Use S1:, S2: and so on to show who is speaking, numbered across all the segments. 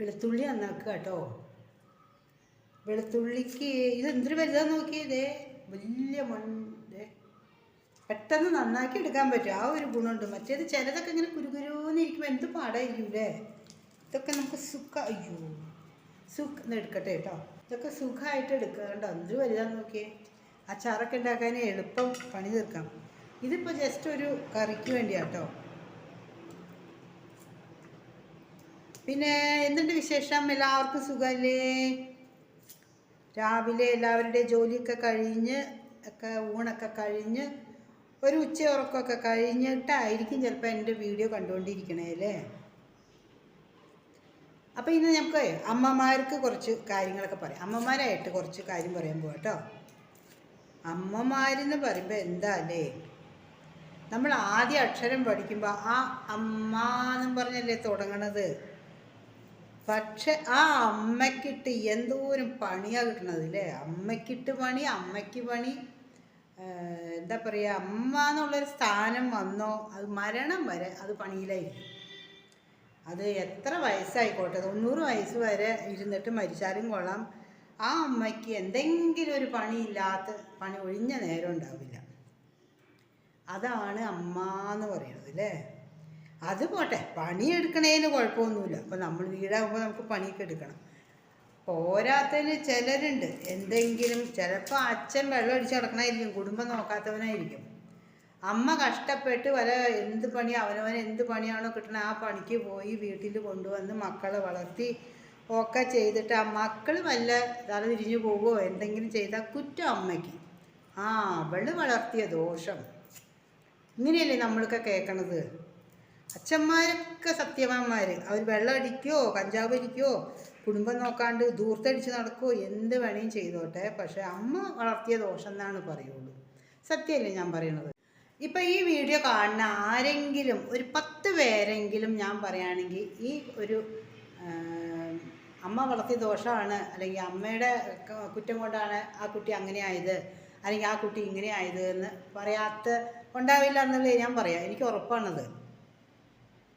S1: വെളുത്തുള്ളി നന്നാക്കുക കേട്ടോ. വെളുത്തുള്ളിക്ക് ഇത് എന്തൊരു വലുതാന്ന് നോക്കിയതേ വലിയ മണ്ണ് പെട്ടെന്ന് നന്നാക്കി എടുക്കാൻ പറ്റും. ആ ഒരു ഗുണമുണ്ട്. മറ്റേത് ചിലതൊക്കെ ഇങ്ങനെ കുരുകുരുന്നിരിക്കുമ്പോൾ എന്ത് എന്ത് പാടായിരിക്കൂലേ ഇതൊക്കെ നമുക്ക് സുഖ അയ്യോ. സുഖ എടുക്കട്ടെ കേട്ടോ. ഇതൊക്കെ സുഖമായിട്ട് എടുക്കുക കേട്ടോ എന്തൊരു വലുതാന്ന് നോക്കിയേ. അച്ചാറൊക്കെ ഉണ്ടാക്കാൻ എളുപ്പം പണി തീർക്കാം. ഇതിപ്പോൾ ജസ്റ്റ് ഒരു കറിക്ക് വേണ്ടിയാട്ടോ പിന്നെ എന്തുണ്ട് വിശേഷം? എല്ലാവർക്കും സുഖമല്ലേ രാവിലെ എല്ലാവരുടെയും ജോലിയൊക്കെ കഴിഞ്ഞ് ഒക്കെ ഊണൊക്കെ കഴിഞ്ഞ് ഒരു ഉച്ചയുറക്കമൊക്കെ കഴിഞ്ഞിട്ടായിരിക്കും ചിലപ്പോൾ എന്റെ വീഡിയോ കണ്ടുകൊണ്ടിരിക്കണേ അല്ലേ? അപ്പോൾ ഇന്ന് നമുക്ക് അമ്മമാർക്ക് കുറച്ച് കാര്യങ്ങളൊക്കെ പറയാം. അമ്മമാരായിട്ട് കുറച്ച് കാര്യം പറയാൻ പോകാം കേട്ടോ. അമ്മമാരെന്ന് പറയുമ്പോൾ എന്താ അല്ലേ? നമ്മൾ ആദ്യ അക്ഷരം പഠിക്കുമ്പോൾ ആ അമ്മ എന്നും പറഞ്ഞല്ലേ തുടങ്ങണത്? പക്ഷെ ആ അമ്മയ്ക്കിട്ട് എന്തോരം പണിയാണ് കിട്ടണത് അല്ലേ അമ്മയ്ക്കിട്ട് പണി അമ്മയ്ക്ക് പണി. എന്താ പറയുക അമ്മ എന്നുള്ളൊരു സ്ഥാനം വന്നോ അത് മരണം വരെ അത് പണിയിലായിരിക്കും. അത് എത്ര വയസ്സായിക്കോട്ടെ തൊണ്ണൂറ് വയസ്സ് വരെ ഇരുന്നിട്ട് മരിച്ചാലും കൊള്ളാം. ആ അമ്മയ്ക്ക് എന്തെങ്കിലും ഒരു പണിയില്ലാത്ത പണി ഒഴിഞ്ഞ നേരം ഉണ്ടാവില്ല. അതാണ് അമ്മ എന്ന് പറയുന്നത് അല്ലേ അത് പോട്ടെ. പണിയെടുക്കണേന് കുഴപ്പമൊന്നുമില്ല. അപ്പോൾ നമ്മൾ വീടാകുമ്പോൾ നമുക്ക് പണിയൊക്കെ എടുക്കണം. പോരാത്തതിന് ചിലരുണ്ട്. എന്തെങ്കിലും ചിലപ്പോൾ അച്ഛൻ വെള്ളം അടിച്ച് കിടക്കണമായിരിക്കും കുടുംബം നോക്കാത്തവനായിരിക്കും. അമ്മ കഷ്ടപ്പെട്ട് വല എന്ത് പണി അവനവൻ എന്ത് പണിയാണോ കിട്ടണത് ആ പണിക്ക് പോയി വീട്ടിൽ കൊണ്ടുവന്ന് മക്കളെ വളർത്തി ഒക്കെ ചെയ്തിട്ട് ആ മക്കൾ വല്ല തല തിരിഞ്ഞു പോകുമോ എന്തെങ്കിലും ചെയ്താൽ കുറ്റം അമ്മയ്ക്ക്. ആ അവൾ വളർത്തിയ ദോഷം. ഇങ്ങനെയല്ലേ നമ്മളൊക്കെ കേൾക്കണത്? അച്ഛന്മാരൊക്കെ സത്യവാന്മാർ അവർ വെള്ളം അടിക്കുകയോ കഞ്ചാവ് അടിക്കുകയോ കുടുംബം നോക്കാണ്ട് ദൂർത്തടിച്ച് നടക്കുകയോ എന്ത് വേണേലും ചെയ്തോട്ടെ. പക്ഷെ അമ്മ വളർത്തിയ ദോഷം എന്നാണ് പറയുള്ളൂ. സത്യമല്ലേ ഞാൻ പറയണത്? ഇപ്പം ഈ വീഡിയോ കാണുന്ന ആരെങ്കിലും ഒരു പത്ത് പേരെങ്കിലും ഞാൻ പറയുകയാണെങ്കിൽ ഈ ഒരു അമ്മ വളർത്തിയ ദോഷമാണ് അല്ലെങ്കിൽ അമ്മയുടെ കുറ്റം കൊണ്ടാണ് ആ കുട്ടി അങ്ങനെ ആയത് അല്ലെങ്കിൽ ആ കുട്ടി ഇങ്ങനെ ആയത് എന്ന് പറയാത്ത ഉണ്ടാവില്ല എന്നുള്ളത് ഞാൻ പറയാം. എനിക്ക് ഉറപ്പാണത്.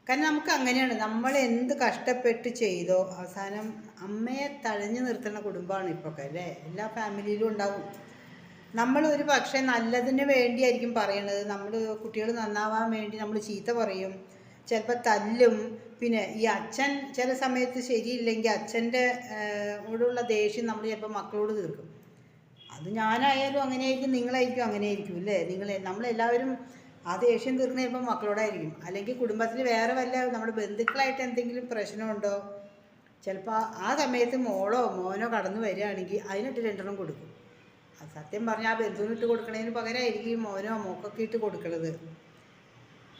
S1: കാരണം നമുക്ക് അങ്ങനെയാണ്. നമ്മൾ എന്ത് കഷ്ടപ്പെട്ട് ചെയ്തോ അവസാനം അമ്മയെ തഴഞ്ഞു നിർത്തുന്ന കുടുംബമാണ് ഇപ്പോൾ അല്ലേ? എല്ലാ ഫാമിലിയിലും ഉണ്ടാവും. നമ്മൾ ഒരു പക്ഷേ നല്ലതിന് വേണ്ടിയായിരിക്കും പറയണത്. നമ്മൾ കുട്ടികൾ നന്നാവാൻ വേണ്ടി നമ്മൾ ചീത്ത പറയും. ചിലപ്പോൾ തല്ലും. പിന്നെ ഈ അച്ഛൻ ചില സമയത്ത് ശരിയില്ലെങ്കിൽ അച്ഛന്റെ ഓടുള്ള ദേഷ്യം നമ്മൾ ചിലപ്പോൾ മക്കളോട് തീർക്കും. അത് ഞാനായാലും അങ്ങനെയായിരിക്കും നിങ്ങളായിരിക്കും അങ്ങനെയായിരിക്കും അല്ലേ? നിങ്ങൾ നമ്മളെല്ലാവരും ആ ദേഷ്യം തീർക്കുന്ന ചിലപ്പോൾ മക്കളോടായിരിക്കും. അല്ലെങ്കിൽ കുടുംബത്തിൽ വേറെ വല്ല നമ്മുടെ ബന്ധുക്കളായിട്ട് എന്തെങ്കിലും പ്രശ്നമുണ്ടോ? ചിലപ്പോൾ ആ സമയത്ത് മോളോ മോനോ കടന്നു വരികയാണെങ്കിൽ അതിനിട്ട് രണ്ടെണ്ണം കൊടുക്കും. അത് സത്യം പറഞ്ഞാൽ ആ ബന്ധുവിന് ഇട്ട് കൊടുക്കണതിന് പകരമായിരിക്കും ഈ മോനോ മോക്കൊക്കെ ഇട്ട് കൊടുക്കണത്.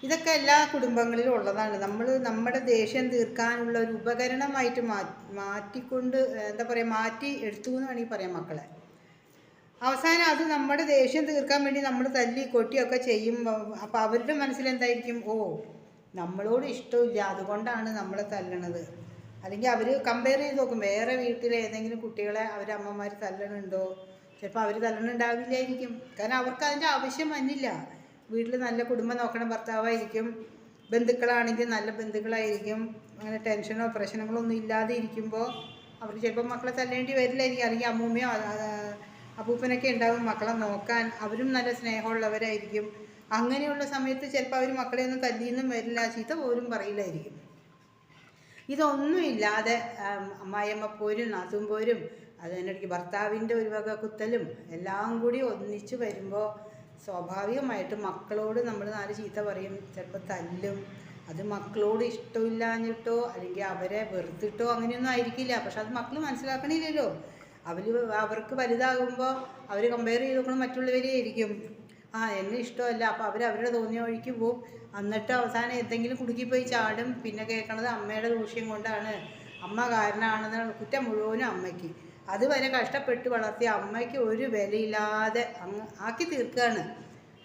S1: ഇതൊക്കെ എല്ലാ കുടുംബങ്ങളിലും ഉള്ളതാണ്. നമ്മൾ നമ്മുടെ ദേഷ്യം തീർക്കാനുള്ള ഒരു ഉപകരണമായിട്ട് മാറ്റിക്കൊണ്ട് എന്താ പറയുക മാറ്റി എടുത്തു എന്ന് വേണമെങ്കിൽ പറയാം മക്കളെ. അവസാനം അത് നമ്മുടെ ദേഷ്യം തീർക്കാൻ വേണ്ടി നമ്മൾ തല്ലി കൊട്ടിയൊക്കെ ചെയ്യും. അപ്പോൾ അവരുടെ മനസ്സിലെന്തായിരിക്കും? ഓ നമ്മളോട് ഇഷ്ടമില്ല. അതുകൊണ്ടാണ് നമ്മളെ തല്ലണത്. അല്ലെങ്കിൽ അവർ കമ്പയർ ചെയ്ത് നോക്കും. വേറെ വീട്ടിലെ ഏതെങ്കിലും കുട്ടികളെ അവരമ്മമാർ തല്ലണുണ്ടോ? ചിലപ്പോൾ അവർ തല്ലണുണ്ടാവില്ലായിരിക്കും. കാരണം അവർക്ക് അതിന്റെ ആവശ്യം വന്നില്ല. വീട്ടിൽ നല്ല കുടുംബം നോക്കണ ഭർത്താവായിരിക്കും. ബന്ധുക്കളാണെങ്കിൽ നല്ല ബന്ധുക്കളായിരിക്കും. അങ്ങനെ ടെൻഷനോ പ്രശ്നങ്ങളോ ഒന്നും ഇല്ലാതെ ഇരിക്കുമ്പോൾ അവർ ചിലപ്പോൾ മക്കളെ തല്ലേണ്ടി വരില്ലായിരിക്കും. അല്ലെങ്കിൽ അമ്മൂമ്മയോ അപ്പൂപ്പനൊക്കെ ഉണ്ടാവും മക്കളെ നോക്കാൻ. അവരും നല്ല സ്നേഹമുള്ളവരായിരിക്കും. അങ്ങനെയുള്ള സമയത്ത് ചിലപ്പോൾ അവർ മക്കളെ ഒന്നും തല്ലിയൊന്നും വരില്ല ചീത്ത പോലും പറയില്ലായിരിക്കും. ഇതൊന്നുമില്ലാതെ ആം, അമ്മായിയമ്മ പോരും നാത്തും പോരും അതിനിടയ്ക്ക് ഭർത്താവിന്റെ ഒരു വക കുത്തലും എല്ലാം കൂടി ഒന്നിച്ച് വരുമ്പോൾ സ്വാഭാവികമായിട്ട് മക്കളോട് നമ്മൾ നാല് ചീത്ത പറയും. ചിലപ്പോൾ തല്ലും അത് മക്കളോട് ഇഷ്ടമില്ലാഞ്ഞിട്ടോ അല്ലെങ്കിൽ അവരെ വെറുത്തിട്ടോ അങ്ങനെയൊന്നും ആയിരിക്കില്ല. പക്ഷെ അത് മക്കൾ മനസ്സിലാക്കണില്ലല്ലോ. അവർ അവർക്ക് വലുതാകുമ്പോൾ അവർ കമ്പയർ ചെയ്ത് നോക്കണം മറ്റുള്ളവരെ ആയിരിക്കും. ആ എന്നെ ഇഷ്ടമല്ല അപ്പോൾ അവർ അവരുടെ തോന്നിയ വഴിക്ക് പോവും. എന്നിട്ട് അവസാനം എന്തെങ്കിലും കുടുക്കി പോയി ചാടും പിന്നെ കേൾക്കണത് അമ്മയുടെ ദൂഷ്യം കൊണ്ടാണ്. അമ്മ കാരണമാണെന്ന് കുറ്റം മുഴുവനും അമ്മയ്ക്ക്. അതുവരെ കഷ്ടപ്പെട്ട് വളർത്തിയ അമ്മയ്ക്ക് ഒരു വിലയില്ലാതെ അങ്ങ് ആക്കി തീർക്കുകയാണ്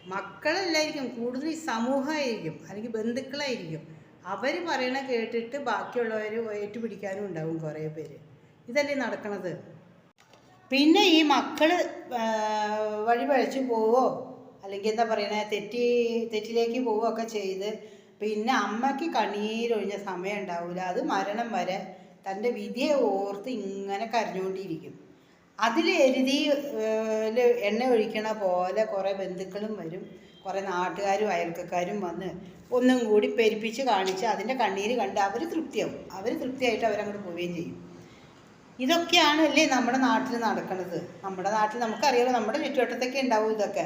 S1: മക്കളല്ലായിരിക്കും കൂടുതൽ സമൂഹമായിരിക്കും അല്ലെങ്കിൽ ബന്ധുക്കളായിരിക്കും. അവർ പറയണ കേട്ടിട്ട് ബാക്കിയുള്ളവർ ഏറ്റുപിടിക്കാനും ഉണ്ടാവും കുറേ പേര്. ഇതല്ലേ നടക്കണത്. പിന്നെ ഈ മക്കൾ വഴി പഴച്ചു പോവോ? അല്ലെങ്കിൽ എന്താ പറയണേ തെറ്റി തെറ്റിലേക്ക് പോവുകയൊക്കെ ചെയ്ത് പിന്നെ അമ്മയ്ക്ക് കണ്ണീരൊഴിഞ്ഞ സമയം ഉണ്ടാവില്ല അത് മരണം വരെ തന്റെ വിധിയെ ഓർത്ത് ഇങ്ങനെ കരഞ്ഞുകൊണ്ടിരിക്കും. അതിൽ എരുതി എണ്ണ ഒഴിക്കണ പോലെ കുറേ ബന്ധുക്കളും വരും. കുറേ നാട്ടുകാരും അയൽക്കാരും വന്ന് ഒന്നും കൂടി പെരുപ്പിച്ച് കാണിച്ച് അതിന്റെ കണ്ണീര് കണ്ട് അവർ തൃപ്തിയാവും. അവർ തൃപ്തിയായിട്ട് അവരങ്ങോട്ട് പോവുകയും ചെയ്യും. ഇതൊക്കെയാണ് അല്ലേ നമ്മുടെ നാട്ടിൽ നടക്കുന്നത് നമ്മുടെ നാട്ടിൽ നമുക്കറിയാം നമ്മുടെ ചുറ്റുവട്ടത്തൊക്കെ ഉണ്ടാവും ഇതൊക്കെ.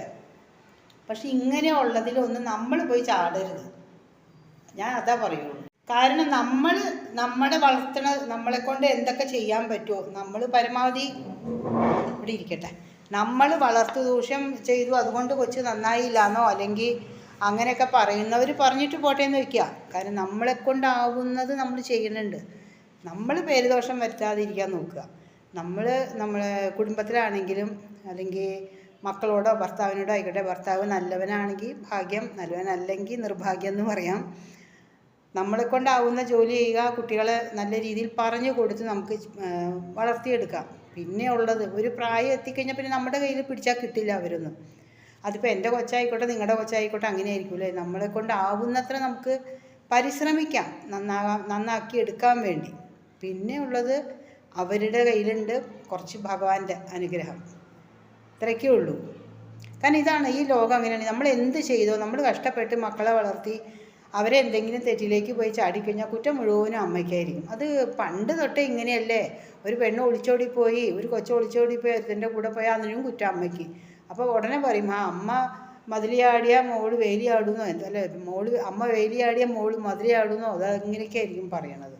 S1: പക്ഷെ ഇങ്ങനെയുള്ളതിലൊന്നും നമ്മൾ പോയി ചാടരുത്. ഞാൻ അതാ പറയുള്ളൂ. കാരണം നമ്മൾ നമ്മളെ വളർത്തണ നമ്മളെ കൊണ്ട് എന്തൊക്കെ ചെയ്യാൻ പറ്റുമോ നമ്മൾ പരമാവധി ഇവിടെ ഇരിക്കട്ടെ. നമ്മൾ വളർത്തു ദൂഷ്യം ചെയ്തു അതുകൊണ്ട് കൊച്ചു നന്നായില്ലാന്നോ അല്ലെങ്കിൽ അങ്ങനെയൊക്കെ പറയുന്നവർ പറഞ്ഞിട്ട് പോട്ടെ എന്ന് വയ്ക്കുക കാരണം നമ്മളെ കൊണ്ടാവുന്നത് നമ്മൾ ചെയ്യുന്നുണ്ട്. നമ്മൾ പേരുദോഷം വരുത്താതിരിക്കാൻ നോക്കുക. നമ്മൾ നമ്മളെ കുടുംബത്തിലാണെങ്കിലും അല്ലെങ്കിൽ മക്കളോടോ ഭർത്താവിനോടോ ആയിക്കോട്ടെ ഭർത്താവ് നല്ലവനാണെങ്കിൽ ഭാഗ്യം നല്ലവനല്ലെങ്കിൽ നിർഭാഗ്യം എന്ന് പറയാം. നമ്മളെ കൊണ്ടാവുന്ന ജോലി ചെയ്യുക കുട്ടികളെ നല്ല രീതിയിൽ പറഞ്ഞു കൊടുത്ത് നമുക്ക് വളർത്തിയെടുക്കാം. പിന്നെ ഉള്ളത് ഒരു പ്രായം എത്തിക്കഴിഞ്ഞാൽ പിന്നെ നമ്മുടെ കയ്യിൽ പിടിച്ചാൽ കിട്ടില്ല അവരൊന്നും. അതിപ്പോൾ എന്റെ കൊച്ചായിക്കോട്ടെ നിങ്ങളുടെ കൊച്ചായിക്കോട്ടെ അങ്ങനെ ആയിരിക്കുമല്ലേ നമ്മളെ കൊണ്ടാവുന്നത്ര നമുക്ക് പരിശ്രമിക്കാം. നന്നാകാം നന്നാക്കി എടുക്കാൻ വേണ്ടി. പിന്നെ ഉള്ളത് അവരുടെ കയ്യിലുണ്ട് കുറച്ച് ഭഗവാന്റെ അനുഗ്രഹം. ഇത്രയൊക്കെ ഉള്ളൂ. കാരണം ഇതാണ് ഈ ലോകം അങ്ങനെയാണ്. നമ്മൾ എന്ത് ചെയ്തോ നമ്മൾ കഷ്ടപ്പെട്ട് മക്കളെ വളർത്തി അവരെ എന്തെങ്കിലും തെറ്റിലേക്ക് പോയി ചാടിക്കഴിഞ്ഞാൽ കുറ്റം മുഴുവനും അമ്മയ്ക്കായിരിക്കും. അത് പണ്ട് തൊട്ടേ ഇങ്ങനെയല്ലേ? ഒരു പെണ്ണ് ഒളിച്ചോടിപ്പോയി ഒരു കൊച്ചു ഒളിച്ചോടിപ്പോയി ഒരുത്തന്റെ കൂടെ പോയി അതിനും കുറ്റം അമ്മയ്ക്ക്. അപ്പോൾ ഉടനെ പറയും ആ അമ്മ മതിലിയാടിയ മോൾ വേലിയാടുന്നോ എന്തല്ലേ മോൾ അമ്മ വേലിയാടിയ മോൾ മതിലിയാടുന്നോ അത് ഇങ്ങനെയൊക്കെ ആയിരിക്കും പറയണത്.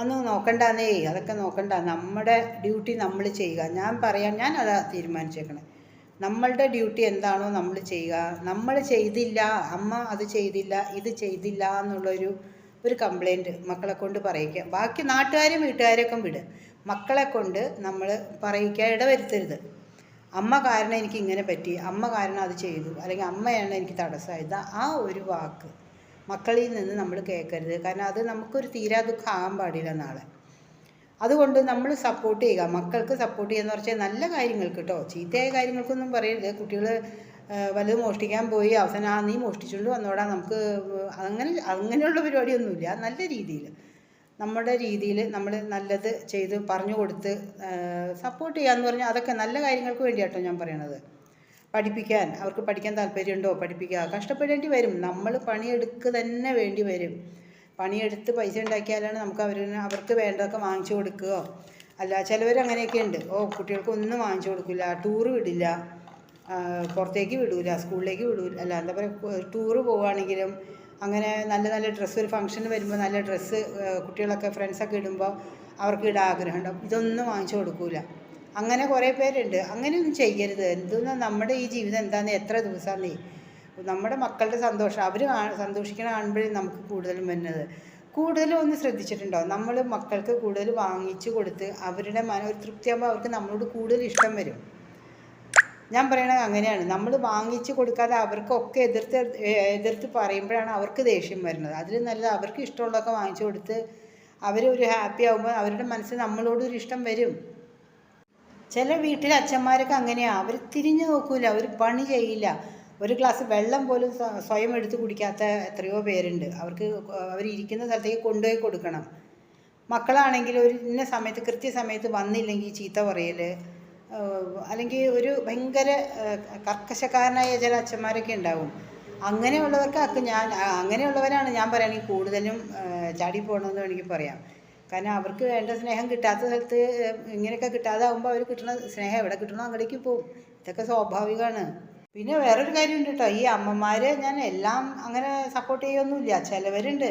S1: അന്ന് നോക്കണ്ടെന്നേ അതൊക്കെ നോക്കണ്ട. നമ്മുടെ ഡ്യൂട്ടി നമ്മൾ ചെയ്യുക. ഞാൻ പറയാൻ ഞാൻ അതാ തീരുമാനിച്ചേക്കണേ. നമ്മളുടെ ഡ്യൂട്ടി എന്താണോ നമ്മൾ ചെയ്യുക. നമ്മൾ ചെയ്തില്ല അമ്മ അത് ചെയ്തില്ല ഇത് ചെയ്തില്ല എന്നുള്ളൊരു ഒരു കംപ്ലൈന്റ് മക്കളെ കൊണ്ട് പറയിക്കുക. ബാക്കി നാട്ടുകാരും വീട്ടുകാരൊക്കെ വിട്. മക്കളെ കൊണ്ട് നമ്മൾ പറയിക്കുക ഇടവരുത്തരുത്. അമ്മ കാരണം എനിക്ക് ഇങ്ങനെ പറ്റി. അമ്മ കാരണം അത് ചെയ്തു. അല്ലെങ്കിൽ അമ്മയാണ് എനിക്ക് തടസ്സമായത്. ആ ഒരു വാക്ക് മക്കളിൽ നിന്ന് നമ്മൾ കേൾക്കരുത്. കാരണം അത് നമുക്കൊരു തീരാ ദുഃഖം ആകാൻ പാടില്ല നാളെ. അതുകൊണ്ട് നമ്മൾ സപ്പോർട്ട് ചെയ്യുക. മക്കൾക്ക് സപ്പോർട്ട് ചെയ്യുക എന്ന് പറഞ്ഞാൽ നല്ല കാര്യങ്ങൾക്ക് കേട്ടോ ചീത്തയായ കാര്യങ്ങൾക്കൊന്നും പറയരുത്. കുട്ടികൾ വലുത് മോഷ്ടിക്കാൻ പോയി. അവസാനം ആ നീ മോഷ്ടിച്ചുകൊണ്ട് വന്നോടാ. നമുക്ക് അങ്ങനെ അങ്ങനെയുള്ള പരിപാടിയൊന്നുമില്ല. നല്ല രീതിയിൽ. നമ്മുടെ രീതിയിൽ നമ്മൾ നല്ലത് ചെയ്ത് പറഞ്ഞു കൊടുത്ത് സപ്പോർട്ട് ചെയ്യുക എന്ന് പറഞ്ഞാൽ അതൊക്കെ നല്ല കാര്യങ്ങൾക്ക് വേണ്ടിയാട്ടോ ഞാൻ പറയണത്. പഠിപ്പിക്കാൻ അവർക്ക് പഠിക്കാൻ താല്പര്യമുണ്ടോ? പഠിപ്പിക്കുക. കഷ്ടപ്പെടേണ്ടി വരും. നമ്മൾ പണിയെടുക്കുക തന്നെ വേണ്ടി വരും. പണിയെടുത്ത് പൈസ ഉണ്ടാക്കിയാലാണ് നമുക്ക് അവർ അവർക്ക് വേണ്ടതൊക്കെ വാങ്ങിച്ചു കൊടുക്കുകയോ അല്ല ചിലവർ അങ്ങനെയൊക്കെ ഉണ്ട്. ഓ കുട്ടികൾക്ക് ഒന്നും വാങ്ങിച്ചു കൊടുക്കില്ല. ടൂറ് വിടില്ല. പുറത്തേക്ക് വിടൂല. സ്കൂളിലേക്ക് വിടൂല. അല്ല എന്താ പറയുക ടൂറ് പോവുകയാണെങ്കിലും അങ്ങനെ നല്ല നല്ല ഡ്രസ്സ് ഒരു ഫംഗ്ഷന് വരുമ്പോൾ നല്ല ഡ്രസ്സ് കുട്ടികളൊക്കെ ഫ്രണ്ട്സൊക്കെ ഇടുമ്പോൾ അവർക്ക് ഇടാൻ ആഗ്രഹം ഉണ്ടാവും ഇതൊന്നും വാങ്ങിച്ചു കൊടുക്കൂല. അങ്ങനെ കുറേ പേരുണ്ട്. അങ്ങനെയൊന്നും ചെയ്യരുത്. എന്തെന്ന് നമ്മുടെ ഈ ജീവിതം എന്താന്ന് എത്ര ദിവസമാണെന്നേ നമ്മുടെ മക്കളുടെ സന്തോഷം. അവർ സന്തോഷിക്കണ കാണുമ്പോഴേ നമുക്ക് കൂടുതലും വരുന്നത്. കൂടുതലും ഒന്ന് ശ്രദ്ധിച്ചിട്ടുണ്ടോ? നമ്മൾ മക്കൾക്ക് കൂടുതൽ വാങ്ങിച്ചു കൊടുത്ത് അവരുടെ മന തൃപ്തിയാകുമ്പോൾ അവർക്ക് നമ്മളോട് കൂടുതൽ ഇഷ്ടം വരും. ഞാൻ പറയണത് അങ്ങനെയാണ്. നമ്മൾ വാങ്ങിച്ചു കൊടുക്കാതെ അവർക്കൊക്കെ എതിർത്ത് എതിർത്ത് പറയുമ്പോഴാണ് അവർക്ക് ദേഷ്യം വരുന്നത്. അതിൽ നല്ലത് അവർക്ക് ഇഷ്ടമുള്ളതൊക്കെ വാങ്ങിച്ചു കൊടുത്ത് അവർ ഒരു ഹാപ്പി ആകുമ്പോൾ അവരുടെ മനസ്സിൽ നമ്മളോട് ഒരു ഇഷ്ടം വരും. ചില വീട്ടിലെ അച്ഛന്മാരൊക്കെ അങ്ങനെയാണ് അവർ തിരിഞ്ഞു നോക്കൂല അവർ പണി ചെയ്യില്ല. ഒരു ഗ്ലാസ് വെള്ളം പോലും സ്വയം എടുത്ത് കുടിക്കാത്ത എത്രയോ പേരുണ്ട്. അവർക്ക് അവർ ഇരിക്കുന്ന സ്ഥലത്തേക്ക് കൊണ്ടുപോയി കൊടുക്കണം. മക്കളാണെങ്കിൽ ഒരു ഇന്ന സമയത്ത് കൃത്യസമയത്ത് വന്നില്ലെങ്കിൽ ചീത്ത പറയൽ അല്ലെങ്കിൽ ഒരു ഭയങ്കര കർക്കശക്കാരനായ ചില അച്ഛന്മാരൊക്കെ ഉണ്ടാവും. അങ്ങനെയുള്ളവർക്കൊക്കെ ഞാൻ അങ്ങനെയുള്ളവരാണ് ഞാൻ പറയുകയാണെങ്കിൽ കൂടുതലും ചാടി പോകണമെന്ന് എനിക്ക് പറയാം. കാരണം അവർക്ക് വേണ്ട സ്നേഹം കിട്ടാത്ത സ്ഥലത്ത് ഇങ്ങനെയൊക്കെ കിട്ടാതാകുമ്പോൾ അവർ കിട്ടുന്ന സ്നേഹം എവിടെ കിട്ടണോ അങ്ങടേക്ക് പോകും ഇതൊക്കെ സ്വാഭാവികമാണ് പിന്നെ വേറൊരു കാര്യമുണ്ട് കേട്ടോ ഈ അമ്മമാരെ ഞാൻ എല്ലാം അങ്ങനെ സപ്പോർട്ട് ചെയ്യൊന്നുമില്ല. ചിലവരുണ്ട്.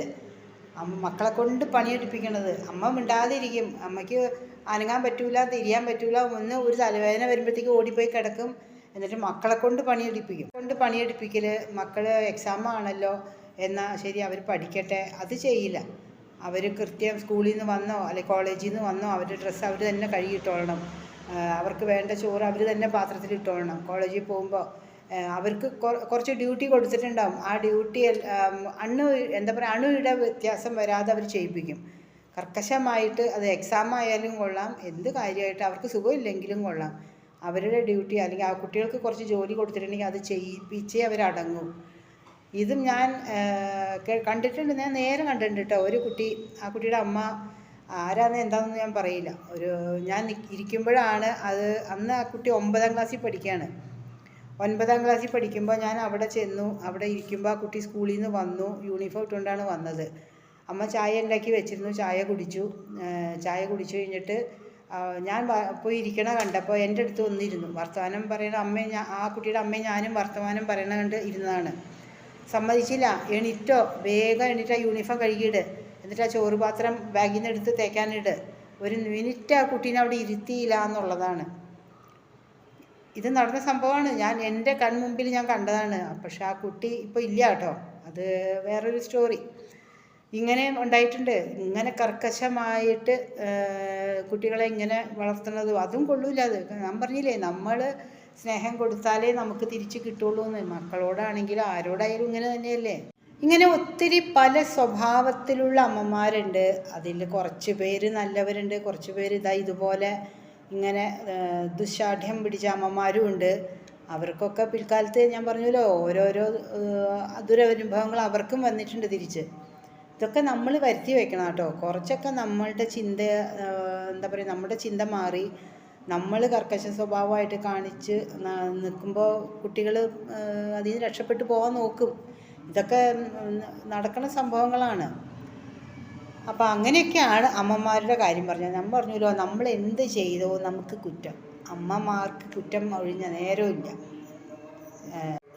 S1: അമ്മ മക്കളെ കൊണ്ട് പണിയെടുപ്പിക്കണത്. അമ്മ മിണ്ടാതിരിക്കും. അമ്മയ്ക്ക് അനങ്ങാൻ പറ്റൂല തിരിയാൻ പറ്റൂല. ഒന്ന് ഒരു തലവേദന വരുമ്പോഴത്തേക്ക് ഓടിപ്പോയി കിടക്കും. എന്നിട്ട് മക്കളെ കൊണ്ട് പണിയെടുപ്പിക്കും. കൊണ്ട് പണിയെടുപ്പിക്കൽ മക്കൾ എക്സാം ആണല്ലോ. എന്നാൽ ശരി അവർ പഠിക്കട്ടെ. അത് ചെയ്യില്ല. അവർ കൃത്യം സ്കൂളിൽ നിന്ന് വന്നോ അല്ലെങ്കിൽ കോളേജിൽ നിന്ന് വന്നോ അവരുടെ ഡ്രസ്സ് അവർ തന്നെ കഴുകിയിട്ടോളണം അവർക്ക് വേണ്ട ചോറ് അവർ തന്നെ പാത്രത്തിൽ ഇട്ടോളണം. കോളേജിൽ പോകുമ്പോൾ അവർക്ക് കുറച്ച് ഡ്യൂട്ടി കൊടുത്തിട്ടുണ്ടാവും. ആ ഡ്യൂട്ടി അണു എന്താ പറയുക അണുയുടെ വ്യത്യാസം വരാതെ അവർ ചെയ്യിപ്പിക്കും. കർക്കശമായിട്ട് അത് എക്സാം ആയാലും കൊള്ളാം എന്ത് കാര്യമായിട്ട് അവർക്ക് സുഖമില്ലെങ്കിലും കൊള്ളാം. അവരുടെ ഡ്യൂട്ടി അല്ലെങ്കിൽ ആ കുട്ടികൾക്ക് കുറച്ച് ജോലി കൊടുത്തിട്ടുണ്ടെങ്കിൽ അത് ചെയ്യിപ്പിച്ചേ അവരടങ്ങും ഇതും ഞാൻ കണ്ടിട്ടുണ്ട്. ഞാൻ നേരെ കണ്ടിട്ടുണ്ട് കേട്ടോ. ഒരു കുട്ടി ആ കുട്ടിയുടെ അമ്മ ആരാന്ന് എന്താണെന്ന് ഞാൻ പറയില്ല. ഒരു ഞാൻ ഇരിക്കുമ്പോഴാണ് അത് അന്ന് ആ കുട്ടി ഒമ്പതാം ക്ലാസ്സിൽ പഠിക്കുകയാണ്. ഒൻപതാം ക്ലാസ്സിൽ പഠിക്കുമ്പോൾ ഞാൻ അവിടെ ചെന്നു. അവിടെ ഇരിക്കുമ്പോൾ ആ കുട്ടി സ്കൂളിൽ നിന്ന് വന്നു. യൂണിഫോം ഇട്ടുകൊണ്ടാണ് വന്നത്. അമ്മ ചായ ഉണ്ടാക്കി വെച്ചിരുന്നു. ചായ കുടിച്ചു. ചായ കുടിച്ചു കഴിഞ്ഞിട്ട് ഞാൻ പോയി ഇരിക്കണ കണ്ടപ്പോൾ എന്റെ അടുത്ത് വന്നിരുന്നു. വർത്തമാനം പറയണ അമ്മയും ആ കുട്ടിയുടെ അമ്മയും ഞാനും വർത്തമാനം പറയണ കണ്ട് ഇരുന്നതാണ്. സമ്മതിച്ചില്ല. എണീറ്റോ. വേഗം എണീറ്റ യൂണിഫോം കഴുകിയിട്. എന്നിട്ട് ആ ചോറ് പാത്രം ബാഗിൽ നിന്ന് എടുത്ത് തേക്കാനിട്. ഒരു മിനിറ്റ് ആ കുട്ടീനെ അവിടെ ഇരുത്തിയില്ല എന്നുള്ളതാണ്. ഇത് നടന്ന സംഭവമാണ്. ഞാൻ എന്റെ കൺമുമ്പിൽ ഞാൻ കണ്ടതാണ്. പക്ഷെ ആ കുട്ടി ഇപ്പോൾ ഇല്ല കേട്ടോ. അത് വേറൊരു സ്റ്റോറി ഇങ്ങനെ ഉണ്ടായിട്ടുണ്ട്. ഇങ്ങനെ കർക്കശമായിട്ട് കുട്ടികളെ ഇങ്ങനെ വളർത്തുന്നതും അതും കൊള്ളൂല അത് ഞാൻ പറഞ്ഞില്ലേ നമ്മൾ സ്നേഹം കൊടുത്താലേ നമുക്ക് തിരിച്ചു കിട്ടുള്ളൂ എന്ന്. മക്കളോടാണെങ്കിലും ആരോടായാലും ഇങ്ങനെ തന്നെയല്ലേ? ഇങ്ങനെ ഒത്തിരി പല സ്വഭാവത്തിലുള്ള അമ്മമാരുണ്ട്. അതിൽ കുറച്ച് പേര് നല്ലവരുണ്ട്. കുറച്ച് പേര് ഇതാ ഇതുപോലെ ഇങ്ങനെ ദുശാഠ്യം പിടിച്ച അമ്മമാരും ഉണ്ട്. അവർക്കൊക്കെ പിൽക്കാലത്ത് ഞാൻ പറഞ്ഞല്ലോ ഓരോരോ ദുരനുഭവങ്ങൾ അവർക്കും വന്നിട്ടുണ്ട് തിരിച്ച്. ഇതൊക്കെ നമ്മൾ വരുത്തി വെക്കണം കേട്ടോ. കുറച്ചൊക്കെ നമ്മളുടെ ചിന്ത എന്താ പറയുക നമ്മുടെ ചിന്ത മാറി. നമ്മൾ കർക്കശ സ്വഭാവമായിട്ട് കാണിച്ച് നിൽക്കുമ്പോൾ കുട്ടികൾ അതിൽ നിന്ന് രക്ഷപ്പെട്ടു പോകാൻ നോക്കും. ഇതൊക്കെ നടക്കുന്ന സംഭവങ്ങളാണ്. അപ്പോൾ അങ്ങനെയൊക്കെയാണ് അമ്മമാരുടെ കാര്യം പറഞ്ഞത്. ഞാൻ പറഞ്ഞല്ലോ നമ്മൾ എന്ത് ചെയ്തോ നമുക്ക് കുറ്റം. അമ്മമാർക്ക് കുറ്റം ഒഴിഞ്ഞ നേരമില്ല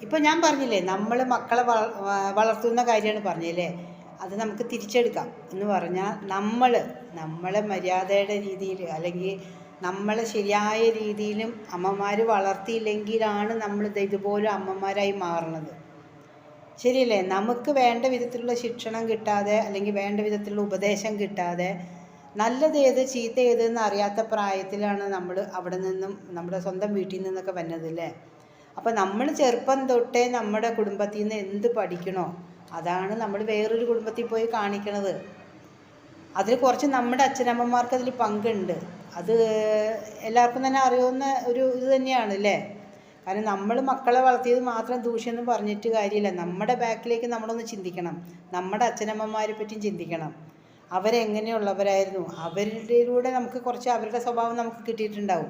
S1: ഇപ്പോൾ ഞാൻ പറഞ്ഞില്ലേ നമ്മൾ മക്കളെ വളർത്തുന്ന കാര്യമാണ് പറഞ്ഞില്ലേ? അത് നമുക്ക് തിരിച്ചെടുക്കാം എന്ന് പറഞ്ഞാൽ നമ്മൾ നമ്മളെ മര്യാദയുടെ രീതിയിൽ അല്ലെങ്കിൽ നമ്മളെ ശരിയായ രീതിയിലും അമ്മമാർ വളർത്തിയില്ലെങ്കിലാണ് നമ്മൾ ഇതുപോലെ അമ്മമാരായി മാറുന്നത്. ശരിയല്ലേ? നമുക്ക് വേണ്ട വിധത്തിലുള്ള ശിക്ഷണം കിട്ടാതെ അല്ലെങ്കിൽ വേണ്ട വിധത്തിലുള്ള ഉപദേശം കിട്ടാതെ നല്ലത് ഏത് ചീത്ത ഏതെന്ന് അറിയാത്ത പ്രായത്തിലാണ് നമ്മൾ അവിടെ നിന്നും നമ്മുടെ സ്വന്തം വീട്ടിൽ നിന്നൊക്കെ വന്നത് അല്ലേ? അപ്പോൾ നമ്മൾ ചെറുപ്പം തൊട്ടേ നമ്മുടെ കുടുംബത്തിൽ നിന്ന് എന്ത് പഠിക്കണോ അതാണ് നമ്മൾ വേറൊരു കുടുംബത്തിൽ പോയി കാണിക്കണത്. അതിൽ കുറച്ച് നമ്മുടെ അച്ഛനമ്മമാർക്ക് അതിൽ പങ്കുണ്ട്. അത് എല്ലാവർക്കും തന്നെ അറിയാവുന്ന ഒരു ഇത് തന്നെയാണ് അല്ലേ? കാരണം നമ്മൾ മക്കളെ വളർത്തിയത് മാത്രം ദൂഷ്യം പറഞ്ഞിട്ട് കാര്യമില്ല. നമ്മുടെ ബാക്കിലേക്ക് നമ്മളൊന്ന് ചിന്തിക്കണം. നമ്മുടെ അച്ഛനമ്മമാരെ പറ്റിയും ചിന്തിക്കണം. അവരെങ്ങനെയുള്ളവരായിരുന്നു? അവരിലൂടെ നമുക്ക് കുറച്ച് അവരുടെ സ്വഭാവം നമുക്ക് കിട്ടിയിട്ടുണ്ടാവും.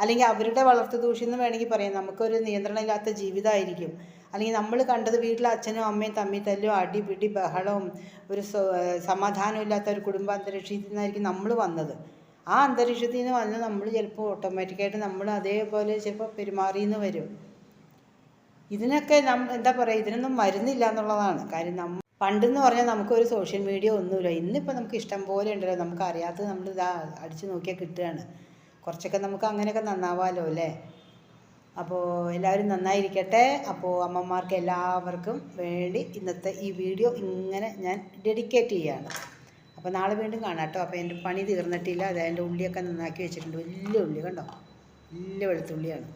S1: അല്ലെങ്കിൽ അവരുടെ വളർത്തു ദൂഷ്യം എന്ന് വേണമെങ്കിൽ പറയാം. നമുക്കൊരു നിയന്ത്രണമില്ലാത്ത ജീവിതമായിരിക്കും. അല്ലെങ്കിൽ നമ്മൾ കണ്ടത് വീട്ടിലെ അച്ഛനും അമ്മയും തമ്മിൽ തല്ലും അടിപിടി ബഹളവും ഒരു സമാധാനമില്ലാത്ത ഒരു കുടുംബ അന്തരീക്ഷത്തിൽ നിന്നായിരിക്കും നമ്മൾ വന്നത്. ആ അന്തരീക്ഷത്തിൽ നിന്ന് വന്ന് നമ്മൾ ചിലപ്പോൾ ഓട്ടോമാറ്റിക്കായിട്ട് നമ്മൾ അതേപോലെ ചിലപ്പോൾ പെരുമാറിയെന്ന് വരും. ഇതിനൊക്കെ നം എന്താ പറയുക ഇതിനൊന്നും മരുന്നില്ല എന്നുള്ളതാണ്. കാര്യം നമ്മൾ പണ്ടെന്ന് പറഞ്ഞാൽ നമുക്കൊരു സോഷ്യൽ മീഡിയ ഒന്നുമില്ല. ഇന്നിപ്പോൾ നമുക്ക് ഇഷ്ടം പോലെ ഉണ്ടല്ലോ. നമുക്ക് അറിയാത്തത് നമ്മൾ ഇതാ അടിച്ചു നോക്കിയാൽ കിട്ടുകയാണ്. കുറച്ചൊക്കെ നമുക്ക് അങ്ങനെയൊക്കെ നന്നാവാമല്ലോ അല്ലേ? അപ്പോൾ എല്ലാവരും നന്നായിരിക്കട്ടെ. അപ്പോൾ അമ്മമാർക്ക് എല്ലാവർക്കും വേണ്ടി ഇന്നത്തെ ഈ വീഡിയോ ഇങ്ങനെ ഞാൻ ഡെഡിക്കേറ്റ് ചെയ്യാണ്. അപ്പോൾ നാളെ വീണ്ടും കാണാം കേട്ടോ. അപ്പോൾ എന്റെ പണി തീർന്നിട്ടില്ല. അത് എന്റെ ഉള്ളിയൊക്കെ നന്നാക്കി വെച്ചിട്ടുണ്ട്. വലിയ ഉള്ളി കണ്ടോ? വലിയ വെളുത്തുള്ളിയാണ്.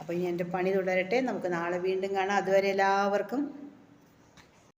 S1: അപ്പോൾ ഇനി എന്റെ പണി തുടരട്ടെ. നമുക്ക് നാളെ വീണ്ടും കാണാം. അതുവരെ എല്ലാവർക്കും